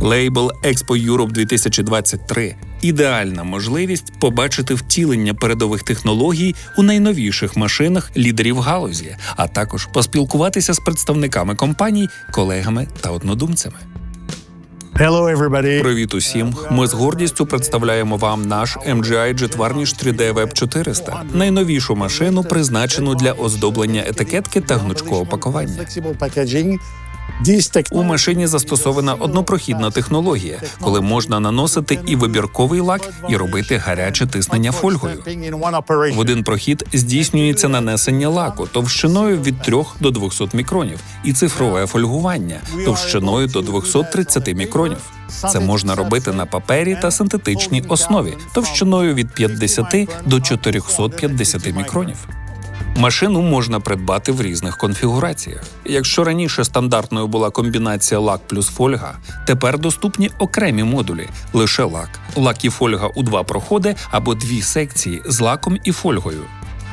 Лейбл Expo Europe 2023 ідеальна можливість побачити втілення передових технологій у найновіших машинах лідерів галузі, а також поспілкуватися з представниками компаній, колегами та однодумцями. Hello, everybody. Привіт усім! Ми з гордістю представляємо вам наш MGI Jet Varnish 3D Web 400 – найновішу машину, призначену для оздоблення етикетки та гнучкого пакування. У машині застосована однопрохідна технологія, коли можна наносити і вибірковий лак, і робити гаряче тиснення фольгою. В один прохід здійснюється нанесення лаку товщиною від 3 до 200 мікронів і цифрове фольгування товщиною до 230 мікронів. Це можна робити на папері та синтетичній основі товщиною від 50 до 450 мікронів. Машину можна придбати в різних конфігураціях. Якщо раніше стандартною була комбінація лак плюс фольга, тепер доступні окремі модулі: лише лак, лак і фольга у два проходи або дві секції з лаком і фольгою.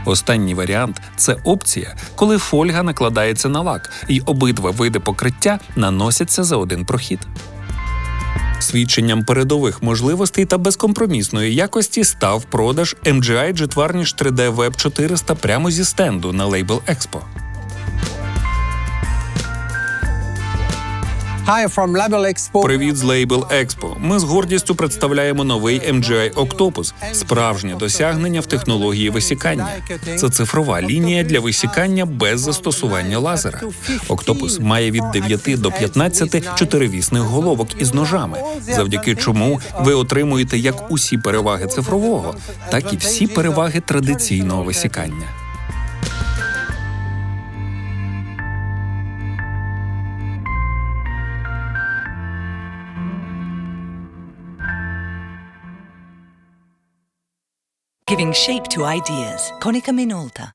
Останній варіант це опція, коли фольга накладається на лак, і обидва види покриття наносяться за один прохід. Свідченням передових можливостей та безкомпромісної якості став продаж MGI Jetvarnish 3D Web 400 прямо зі стенду на лейбл Expo. Hi from Label Expo. Привіт з Label Expo. Ми з гордістю представляємо новий MGI Octopus – справжнє досягнення в технології висікання. Це цифрова лінія для висікання без застосування лазера. Octopus має від 9 до 15 чотиривісних головок із ножами, завдяки чому ви отримуєте як усі переваги цифрового, так і всі переваги традиційного висікання. Giving shape to ideas. Konica Minolta.